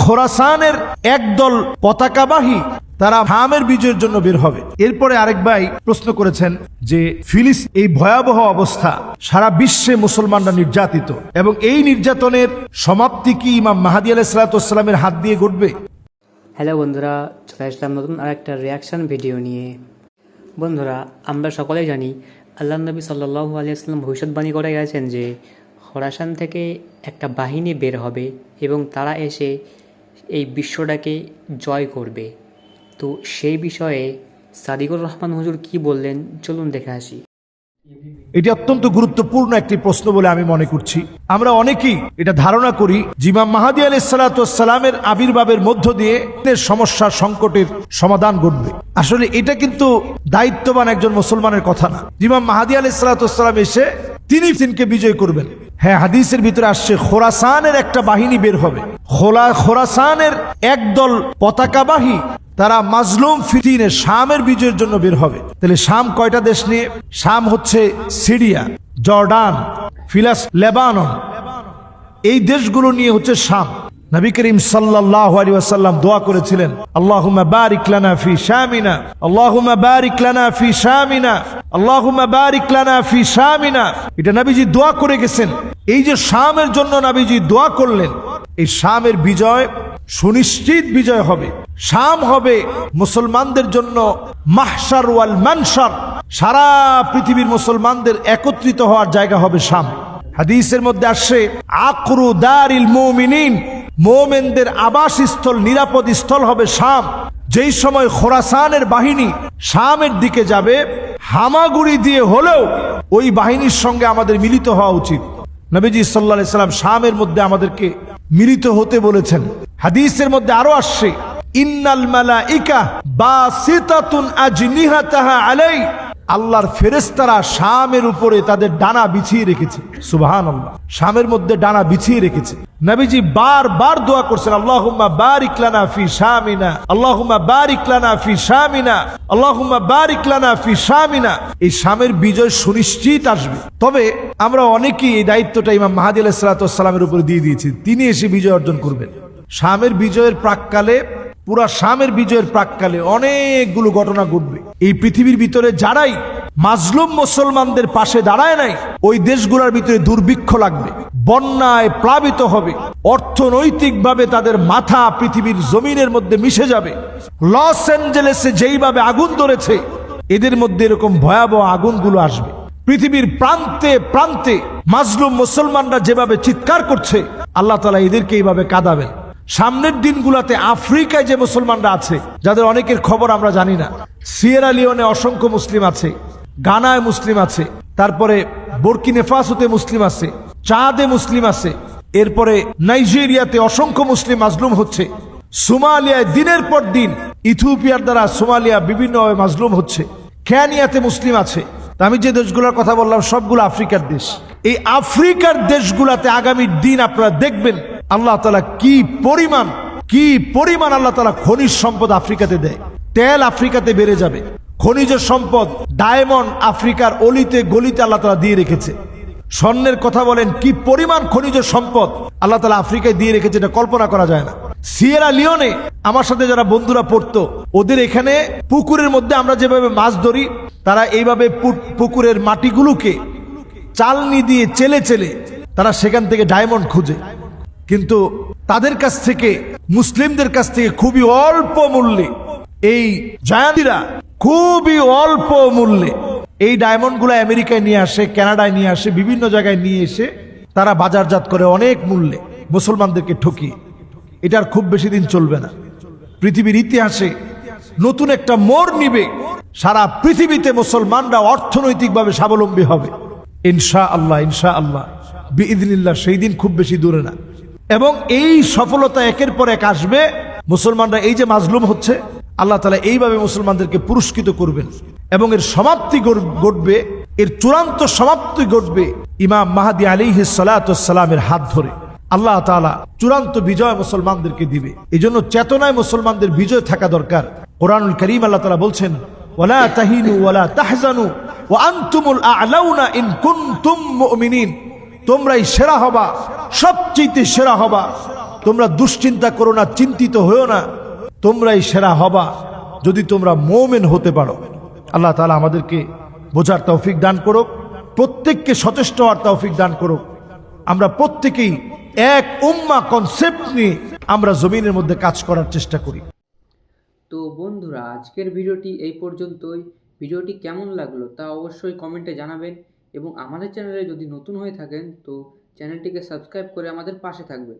খোরাসানের একদল পতাকাবাহী তারা হামের বিজয়ের জন্য বের হবে। এরপরে আরেক ভাই প্রশ্ন করেছেন যে, ফিলিস এই ভয়াবহ অবস্থা সারা বিশ্বে মুসলমানরা নির্যাতিত এবং এই নির্যাতনের সমাপ্তি কি ইমাম মাহাদি আলাইসালাতামের হাত দিয়ে ঘটবে? হ্যালো বন্ধুরা, চলে আসলাম নতুন আরেকটা রিয়াকশান ভিডিও নিয়ে। বন্ধুরা, আমরা সকলেই জানি আল্লাহ নবী সাল্লাহু আলিয়াল্লাম ভবিষ্যৎবাণী করে গেছেন যে, খরাসান থেকে একটা বাহিনী বের হবে এবং তারা এসে এই বিশ্বটাকে জয় করবে। তো সেই বিষয়ে সাদিকুর রহমান হুজুর কি বললেন? চলুন দেখে আসি। এটি অত্যন্ত গুরুত্বপূর্ণ একটি প্রশ্ন বলে আমি মনে করছি। আমরা অনেকেই এটা ধারণা করি, জিমাম মাহাদি আলি সালাতামের আবির্ভাবের মধ্য দিয়ে সমস্যা সংকটের সমাধান ঘটবে। আসলে এটা কিন্তু দায়িত্ববান একজন মুসলমানের কথা না। জিমাম মাহাদি আলি সালাতাম এসে তিনি তিনকে বিজয় করবেন। হ্যাঁ হাদিসের ভিতরে আসছে, খোরাসানের একটা বাহিনী বের হবে। খোলা, খোরাসানের একদল পতাকাবাহী, তারা মাজলুম ফিতিনে শামের বিজয়ের জন্য বের হবে। তাহলে শাম কয়টা দেশ নিয়ে? শাম হচ্ছে সিরিয়া, জর্ডান, ফিলাস, লেবানন। এই দেশগুলো নিয়ে হচ্ছে শাম। নবী করিম সাল্লাল্লাহু আলাইহি ওয়াসাল্লাম দোয়া করেছিলেন, আল্লাহুম্মা বারিক লানা ফি শামিনা, আল্লাহুম্মা বারিক লানা ফি শামিনা, আল্লাহুম্মা বারিক লানা ফি শামিনা। এটা নবীজি দোয়া করে গেছেন। এই যে শামের জন্য নবীজি দোয়া করলেন, এই শামের বিজয় সুনিশ্চিত বিজয় হবে। শাম হবে মুসলমানদের জন্য মাহসার ওয়াল মানসার সারা পৃথিবীর মুসলমানদের একত্রিত হওয়ার জায়গা হবে শাম। হাদিসের মধ্যে আসছে, আকরু দারিল মুমিনিন মোমেনদের আবাসস্থল, নিরাপদ স্থল হবে শাম। যেই সময় খোরাসানের বাহিনী শামের দিকে যাবে, হামাগুড়ি দিয়ে হলেও ওই বাহিনীর সঙ্গে আমাদের মিলিত হওয়া উচিত। নবীজি সাল্লাহ সাল্লাম শামের মধ্যে আমাদেরকে মিলিত হতে বলেছেন। হাদিসের মধ্যে আরও আসছে, ইন্নাল মালাইকা বাসিতাতুন আজনিহাতাহা আলাই আল্লাহর ফেরেস্তারা শামের উপরে তাদের ডানা বিছিয়ে রেখেছে। সুবহান আল্লাহ শামের মধ্যে ডানা বিছিয়ে রেখেছে। নবীজি বার বার দোয়া করছেন, আল্লাহুম্মা বারিক লানা ফি শামিনা, আল্লাহুম্মা বারিক লানা ফি শামিনা, আল্লাহুম্মা বারিক লানা ফি শামিনা। এই শামের বিজয় সুনিশ্চিত আসবে। তবে আমরা অনেকেই এই দায়িত্বটা ইমাম মাহাদি আলাইহিস সালামের উপরে দিয়ে দিয়েছি। তিনি এসে বিজয় অর্জন করবেন। শামের বিজয়ের প্রাককালে পুরা শামের বিজয়ের প্রাককালে অনেকগুলো ঘটনা ঘটবে। এই পৃথিবীর ভিতরে যারাই মাজলুম মুসলমানদের পাশে দাঁড়ায় নাই, ওই দেশগুলোর ভিতরে দুর্ভিক্ষ লাগবে, বন্যায় প্লাবিত হবে, অর্থনৈতিকভাবে তাদের মাথা পৃথিবীর জমিনের মধ্যে মিশে যাবে। লস অ্যাঞ্জেলেসে যেইভাবে আগুন ধরেছে, এদের মধ্যে এরকম ভয়াবহ আগুনগুলো আসবে। পৃথিবীর প্রান্তে প্রান্তে মাজলুম মুসলমানরা যেভাবে চিৎকার করছে, আল্লাহ তালা এদেরকে এইভাবে কাঁদাবেন। সামনের দিনগুলোতে আফ্রিকায় যে মুসলমানরা আছে, যাদের অনেকের খবর আমরা জানি না, সিয়েরা লিওনে অসংখ্য মুসলিম আছে, গানায় মুসলিম আছে, তারপরে বর্কিনে ফাসুতে মুসলিম আছে, চাঁদে মুসলিম আছে, এরপরে নাইজেরিয়াতে অসংখ্য মুসলিম মাজলুম হচ্ছে, সোমালিয়ায় দিনের পর দিন ইথিওপিয়ার দ্বারা সোমালিয়া বিভিন্নভাবে মাজলুম হচ্ছে ক্যানিয়াতে মুসলিম আছে। আমি যে দেশগুলোর কথা বললাম, সবগুলো আফ্রিকার দেশ। এই আফ্রিকার দেশগুলাতে আগামী দিন আপনারা দেখবেন আল্লাহ তালা কি পরিমাণ কি পরিমাণ আল্লাহ তালা খনিজ সম্পদ আফ্রিকাতে দেয়? তেল আফ্রিকাতে বেড়ে যাবে। খনিজ সম্পদ ডায়মন্ড আফ্রিকার অলিতে গলিতে আল্লাহ তালা দিয়ে রেখেছে। স্বর্ণের কথা বলেন, কি পরিমাণ খনিজ সম্পদ আল্লাহ তালা আফ্রিকায় দিয়ে রেখেছে এটা কল্পনা করা যায় না। সিয়েরা লিওনে আমার সাথে যারা বন্ধুরা পড়তো, ওদের এখানে পুকুরের মধ্যে আমরা যেভাবে মাছ ধরি, তারা এইভাবে পুকুরের মাটিগুলোকে চালনি দিয়ে চেলে চেলে তারা সেখান থেকে ডায়মন্ড খুঁজে। কিন্তু তাদের কাছ থেকে, মুসলিমদের কাছ থেকে খুবই অল্প মূল্যে, এই জায়ান্তিরা খুবই অল্প মূল্যে এই ডায়মন্ডগুলো আমেরিকায় নিয়ে আসে, কানাডায় নিয়ে আসে, বিভিন্ন জায়গায় নিয়ে এসে তারা বাজারজাত করে অনেক মূল্যে মুসলমানদেরকে ঠকিয়ে। এটার খুব বেশি দিন চলবে না। পৃথিবীর ইতিহাসে নতুন একটা মোড় নিবে, সারা পৃথিবীতে মুসলমানরা অর্থনৈতিকভাবে স্বাবলম্বী হবে। ইনশা আল্লাহ ইনশা আল্লাহ বিদিনিল্লাহ সেই দিন খুব বেশি দূরে না। এবং এই সফলতা একের পর এক আসবে। মুসলমানরা এই যে মাজলুম হচ্ছে, আল্লাহ তালা এইভাবে মুসলমানদেরকে পুরস্কৃত করবেন। এবং এর সমাপ্তি ঘটবে, এর চূড়ান্ত সমাপ্তি ঘটবে ইমাম মাহাদি আলী সালামের হাত ধরে। আল্লাহ তাআলা চূড়ান্ত বিজয় মুসলমানদেরকে দিবে। এই জন্য চেতনায় মুসলমানদের বিজয় থাকা দরকার। কোরআনুল করিম আল্লাহ তালা বলছেন, ওয়ালা তাহিনু ওয়ালা তাহজানু ওয়া আনতুমুল আ'লাউনা ইন কুনতুম মুমিনিন। তোমরাই সেরা হবা সবচেয়ে সেরা হবা। তোমরা দুশ্চিন্তা করো না, চিন্তিত হয়েও না। তোমরাই সেরা হবা যদি তোমরা মোমেন হতে পারো। আল্লাহ তালা আমাদেরকে বোঝার তৌফিক দান করুক, প্রত্যেককে সচেষ্ট হওয়ার তৌফিক দান করুক। আমরা প্রত্যেকেই এক উম্মা কনসেপ্ট নিয়ে আমরা জমিনের মধ্যে কাজ করার চেষ্টা করি। তো বন্ধুরা, আজকের ভিডিওটি এই পর্যন্তই। ভিডিওটি কেমন লাগল তা অবশ্যই কমেন্টে জানাবেন। এবং আমাদের চ্যানেলে যদি নতুন হয়ে থাকেন তো চ্যানেলটিকে সাবস্ক্রাইব করে আমাদের পাশে থাকবেন।